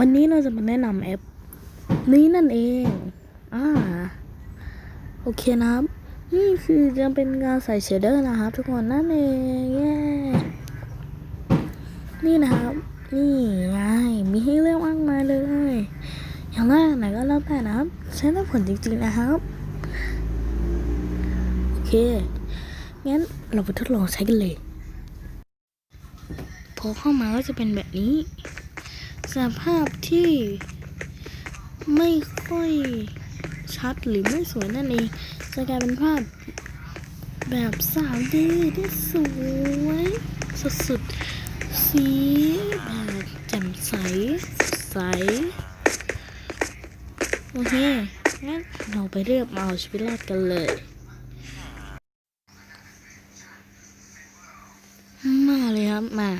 วันนี้เราจะมาแนะนำแอป นี้นั่นเอง อ่า โอเคนะครับ นี่คือจะเป็นการใส่เชดเดอร์นะครับทุกคนนั่นเองเย้นี่นะครับ นี่ไงมีให้เลือกมากมายเลย อย่างแรกไหนก็แล้วแต่นะครับ ใช้ได้ผลจริงๆนะครับ โอเค งั้นเราไปทดลองใช้กันเลย พอเข้ามาก็จะเป็นแบบนี้ ภาพที่ไม่ค่อยชัดหรือไม่สวยนั่นเองจะกลายเป็นภาพแบบสาวดีที่สวยสุดๆสีแบบแจ่มใส ใส โอเค งั้นเราไปเรียบเอาชีวิตรอดกันเลยมาเลยครับ มา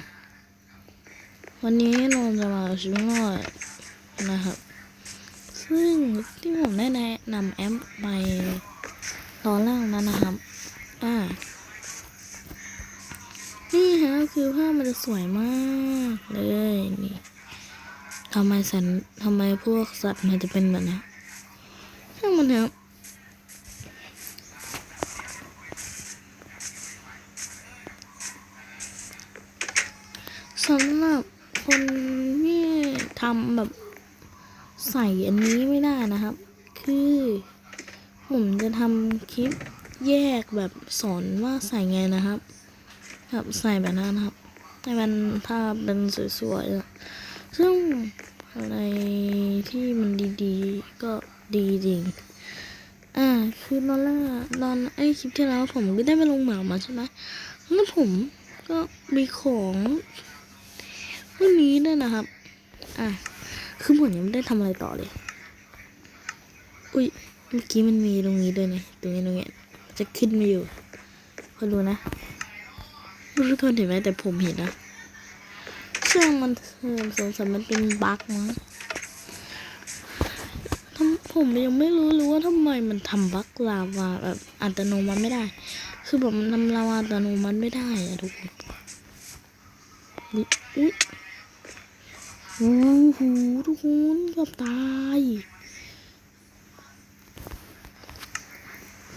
วันนี้เราจะมาเอาชีวิตรอดนะครับ ซึ่งที่ผมได้แนะนำแอปไปตอนแรกนั้นนะครับ อ่า นี่ฮะคือภาพมันจะสวยมากเลยนี่ทำไมสันทำไมพวกสัตว์มันจะเป็นแบบนี้ช่างมันเถอำแบบใส่อันนี้ไม่ได้นะครับ คือ ผมจะทำคลิปแยกแบบสอนว่าใส่ไงนะครับแบบใส่แบบนั้นนะครับให้มันภาพเป็นสวยๆ ซึ่งอะไรที่มันดีๆ ก็ดีจริง อ่า คือตอนแรกตอนไอ้คลิปที่แล้วผมก็ได้ไปลงเหมามาใช่ไหมแล้วผมก็มีของพวกนี้ด้วยนะครับ อะ คือผมยังไม่ได้ทำอะไรต่อเลย อุ้ย เมื่อกี้มันมีตรงนี้ด้วยนะตรงนี้ตรงนี้จะขึ้นมาอยู่คอยดูนะไม่รู้ทนเห็นไหมแต่ผมเห็นนะเครื่องมันเออสงสัยมันเป็นบั๊กมั้งผมยังไม่รู้เลยว่าทำไมมันทำบั๊กลาวาแบบอัตโนมัติไม่ได้ คือแบบมันทำลาวาอัตโนมัติไม่ได้อะทุกคนอุ๊ยอุ๊ย โอ้โหทุกคนเกือบตาย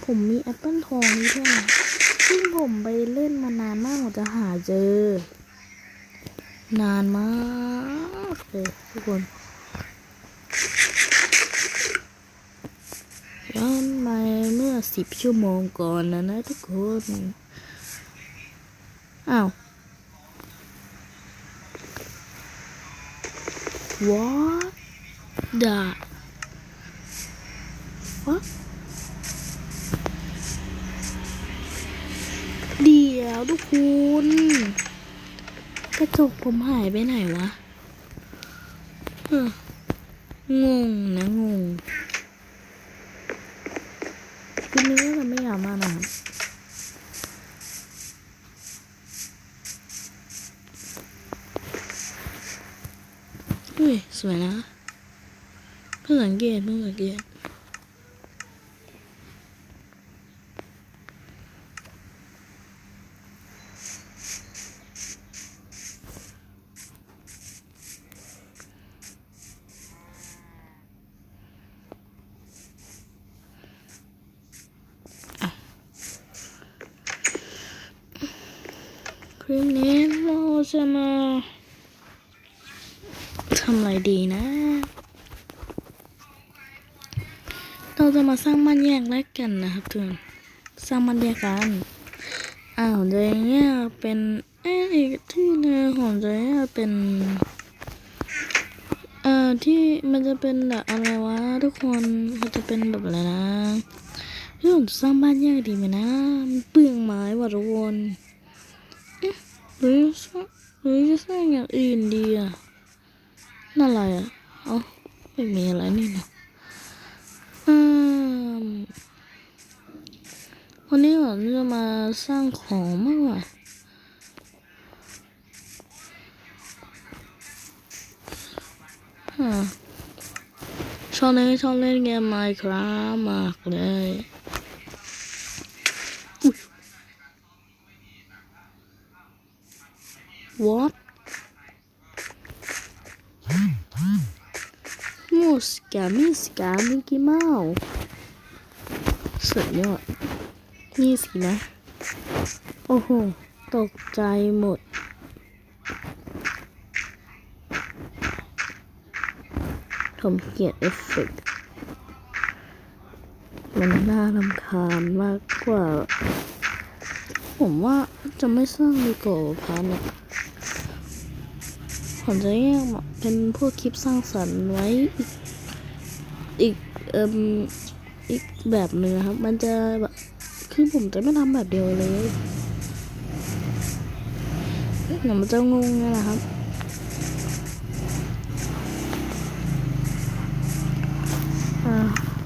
ผมมีแอปเปิลทองนี้ด้วยนะซึ่งผมไปเล่นมานานมากกว่าจะหาเจอ นานมากเลยทุกคนย้อนไปเมื่อสิบชั่วโมงก่อนนะนะทุกคน อ้าว What the What เดี๋ยวทุกคนกระจกผมหายไปไหนวะงงนะงงคลิปนี้ก็จะไม่ยาวมากนะครับ ย สวยนะเพิ่งสังเกตเพิ่งสังเกต คลิปนี้เราจะมาทำอะไรดีนะ เราจะมาสร้างบ้านแยกแรกกันนะครับทุกคนสร้างบ้านแยกกัน อ้าวเดี๋ยวเนี้ยเป็นเอ้ยอีกที่หนึงของเดี๋ยวเนี้ยเป็นเอ่อที่มันจะเป็นแบบอะไรวะทุกคนมันจะเป็นแบบอะไรนะเรื่องสร้างบ้านแยกดีไหมนะมันเปลืองไม้ว่ะทุกคนหรือสร้างหรือจะสร้างอย่างอื่นดีอะ นั่นอะไรอะเอ๋อไม่มีอะไรนี่นะอืมวันนี้ผมจะมาสร้างของมากกว่าฮะชอบเล่นชอบเล่นเกมไมครามากเลยอุ๊ย What สแกมมี่สแกมมิกกี้เมาส์สุดยอดนี่สินะ โอ้โห ตกใจหมด ผมเกลียดเอฟเฟกต์มันน่ารำคาญมากกว่า ผมว่าจะไม่สร้างดีกว่าพันอะผมจะแยกเป็นพวกคลิปสร้างสรรค์ไว้อีก อีกเอ่มอีกแบบหนึ่งครับ มันจะแบบคือผมจะไม่ทำแบบเดียวเลยเดี๋ยวมันจะงงไงล่ะครับอ่า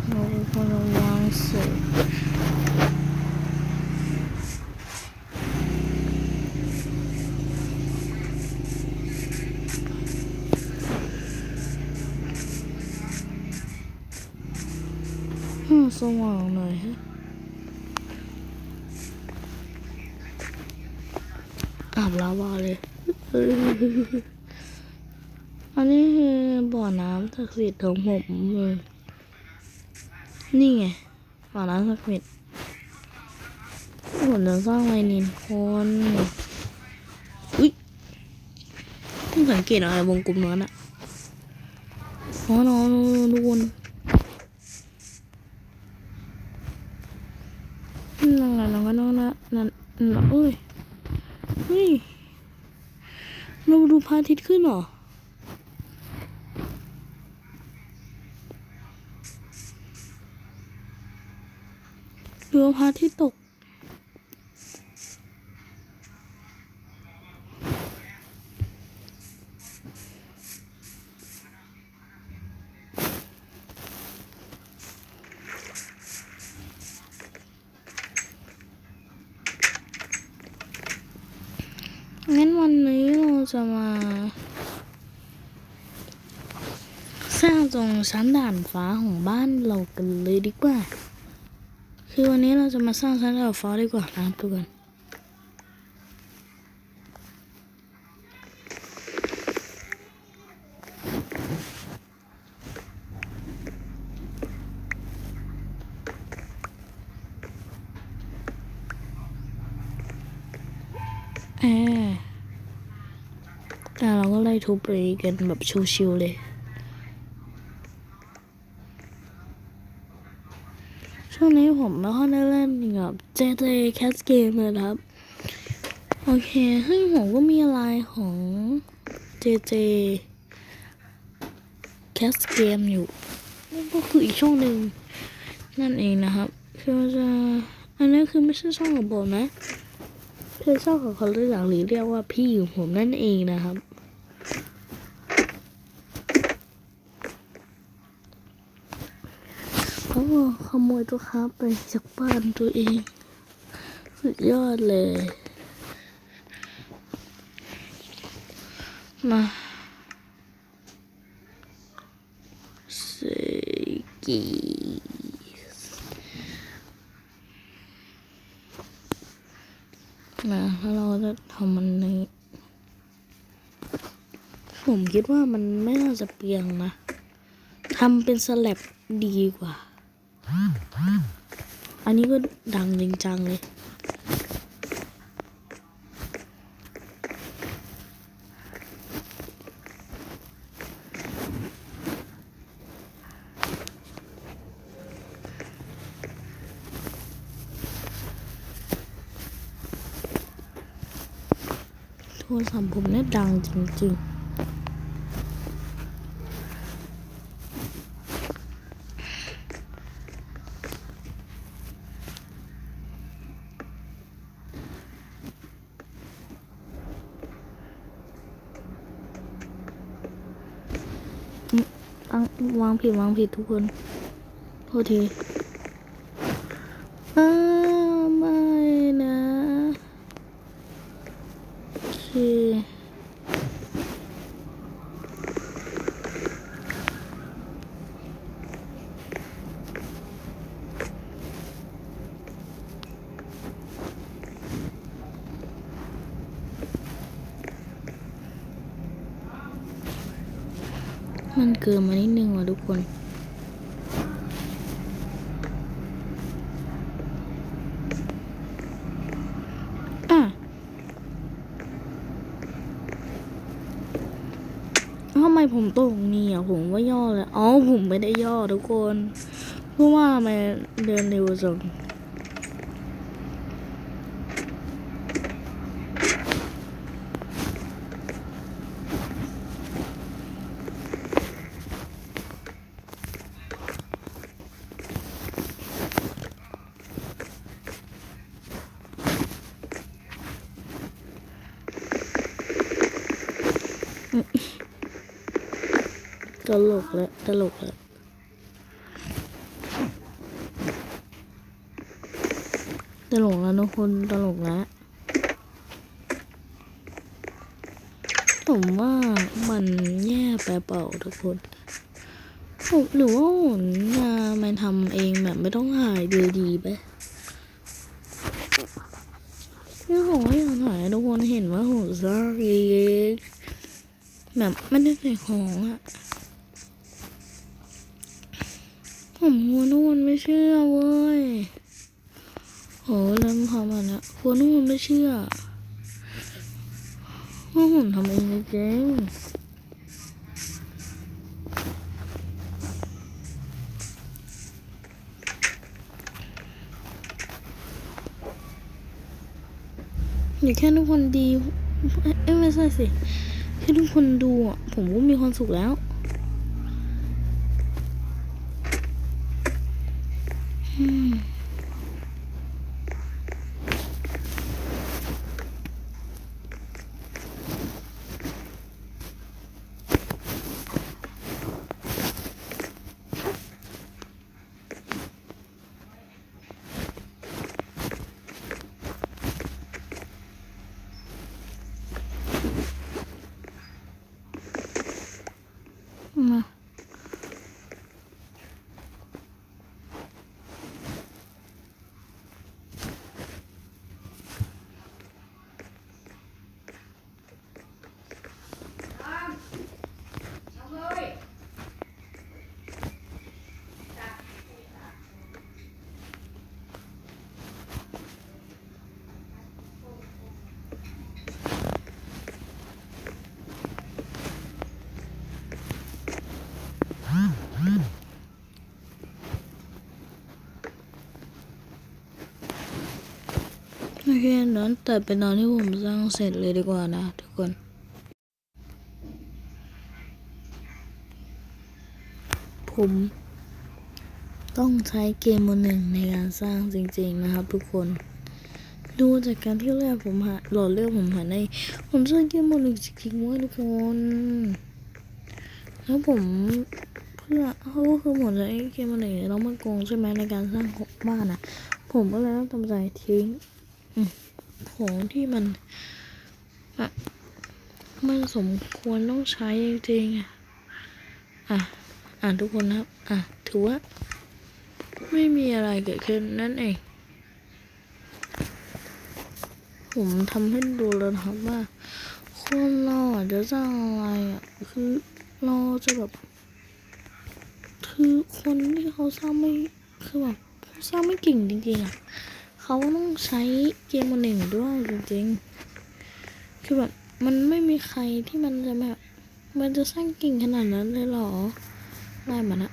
เราควรวางเสี ลาวาเลย อันนี้คือบ่อน้ำศักดิ์สิทธิ์ของผมเลยนี่ไงบ่อน้ำศักดิ์สิทธิ์ผมจะสร้างอะไรนินคนอุ้ยเพิ่งสังเกตอะไรวงกลมนั้นอะอ๋อนอนทุกคนนั่งนั่งนั่งนั่งนั่งนั่งนั่งเอ้ยเฮ้ย เราดูพระอาทิตย์ขึ้นเหรอ ดูพระอาทิตย์ตก งั้นวันนี้เราจะมา สร้าง ตรงชั้นด่านฟ้าของบ้านเรากันเลยดีกว่า คือวันนี้เราจะมาสร้างชั้นดาดฟ้าดีกว่านะครับทุกคนแอร์แต่เราก็ไล่ทุบไปกันแบบชิวๆเลย ช่วงนี้ผ มไม่ค่อยได้เล่นกับ JJ Cat Game เลยนะครับ โอเคซึ่งผมก็มีลน์ของ JJ Cat Game อยู่นั่นก็คืออีกช่องหนึ่งนั่นเองนะครับคือจะอันนี้คือไม่ใช่ช่องของผมนะคือช่องของคนรู้จักหรือเรียกว่าพี่ของผมนั่นเองนะครับ โอ้ ขโมยตัวค้าไปจากบ้านตัวเอง สุดยอดเลย มาเซกีนะแล้วเราจะทำมันในผมคิดว่ามันไม่น่าจะเปลียงนะทำเป็นสแลับดีกว่า อันนี้ก็ดังจริงจังเลย โทรศัพท์ผมเนี่ยดังจริงๆ อังวาง ผิดวางผิดทุกคน โทษทีอาไม่นะโอเคมันเกินมานิด คน อะทำไมผมตรงนี้อะ ผมว่าย่อเลย อ๋อ ผมไม่ได้ย่อทุกคน เพราะว่ามันเดินเร็วจัง ลกแล้วตลกแล้วตลกแล้วทุกคนตลกแล้วผมว่ามันแย่ไปเปล่าทุกคนผมหรือว่าผมจะมาทำเองแบบไม่ต้องถ่ายดูดีไปนี่ผมก็อยากถ่ายทุกคนเห็นว่าผมสร้างเองแบบไม่ได้ใส่ของอะ ผมกลัวนู่นไม่เชื่อเว้ยโหเริ่มพอมาแล้วกลัวนู่นไม่เชื่อว่าผมทำเองจริงอย่าแค่ทุกคนดีเอ้ยไม่ใช่สิแค่ทุกคนดูอะผมก็มีความสุขแล้ว มาโอเคนั้นแต่เป็นตอนที่ผมสร้างเสร็จเลยดีกว่านะทุกคนผมต้องใช้เกมโมดหนึ่งในการสร้างจริงๆนะครับ ทุกคน ดูจากการที่แรกผมหาหลอดเลือกผมหาในผมสร้างเกมโมดหนึ่งจริงๆว่าทุกคน แล้วผมเพื่อเขาก็คือหมดเลยเกมโมดหนึ่งแล้วมันโกงใช่ไหมในการสร้างของบ้านอะ ผมก็เลยต้องทำใจทิ้ง ของที่มันอะมันสมควรต้องใช้จริงๆอะ อ่านทุกคนนะครับ อะ ถือว่า ไม่มีอะไรเกิดขึ้นนั่นเอง ผมทำให้ดูแล้วครับว่าคนเราอะจะสร้างอะไรอะ คือเราจะแบบ คือคนที่เขาสร้างไม่ คือแบบเขาสร้างไม่เก่งจริงๆอะ เขาต้องใช้เกมมาหนึ่งด้วยจริงๆ คือแบบมันไม่มีใครที่มันจะแบบ มันจะสร้างเก่งขนาดนั้นเลยหรอ ได้มันะ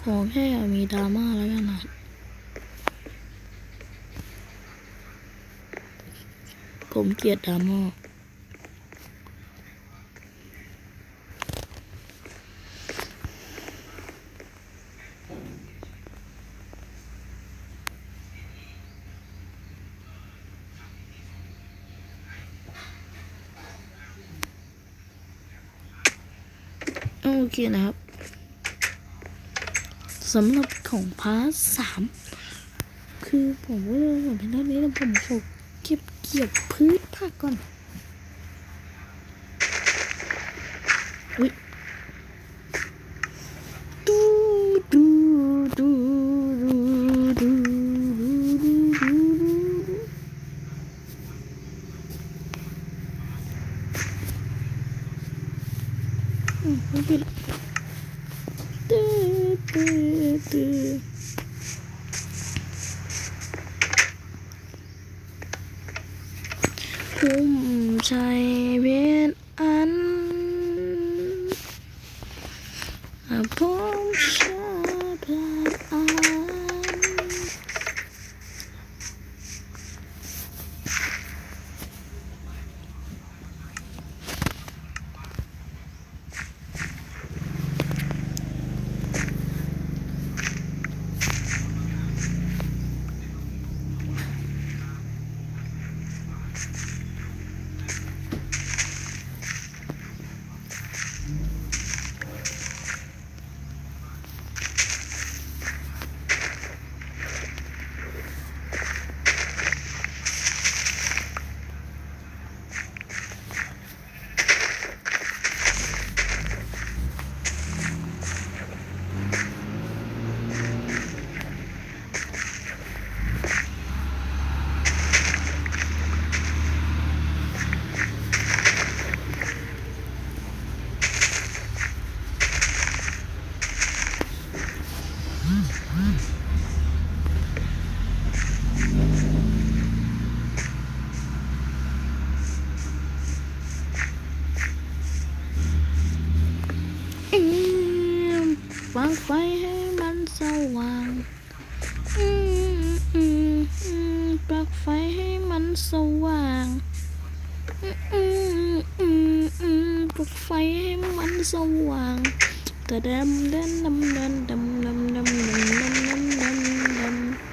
ขอแค่มีดราม่าแล้วกันนะ ผมเกลียดดาม่าโอเคนะครับสำหรับของพาร์ทสามคือผมว่าเรื่องเป็นเท่านี้แล้วผมขอ ก็บเกี่ยวพื้นผักก่อน อุ้ย คุ้มใจเพชรากไฟให้มันสว่างปลักไฟให้มันสว่างปลักไฟให้มันสว่างตระดำเดินดำเดินดำดำดำดำดำดำด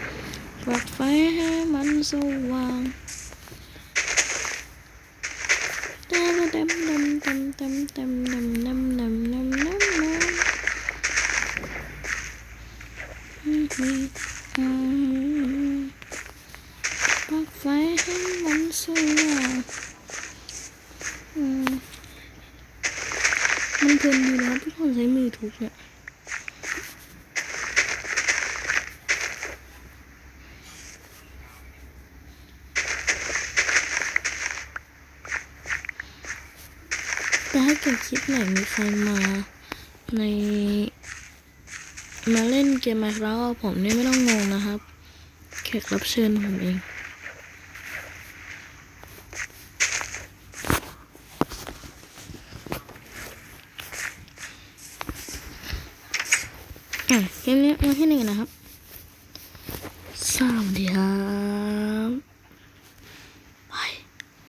ำปลักไฟให้มันสว่าง จะให้เกิดคลิปไหนมีใครมาใน มาเล่นเกมมาแล้วผมนี่ไม่ต้องงงนะครับ แขกรับเชิญผมเอง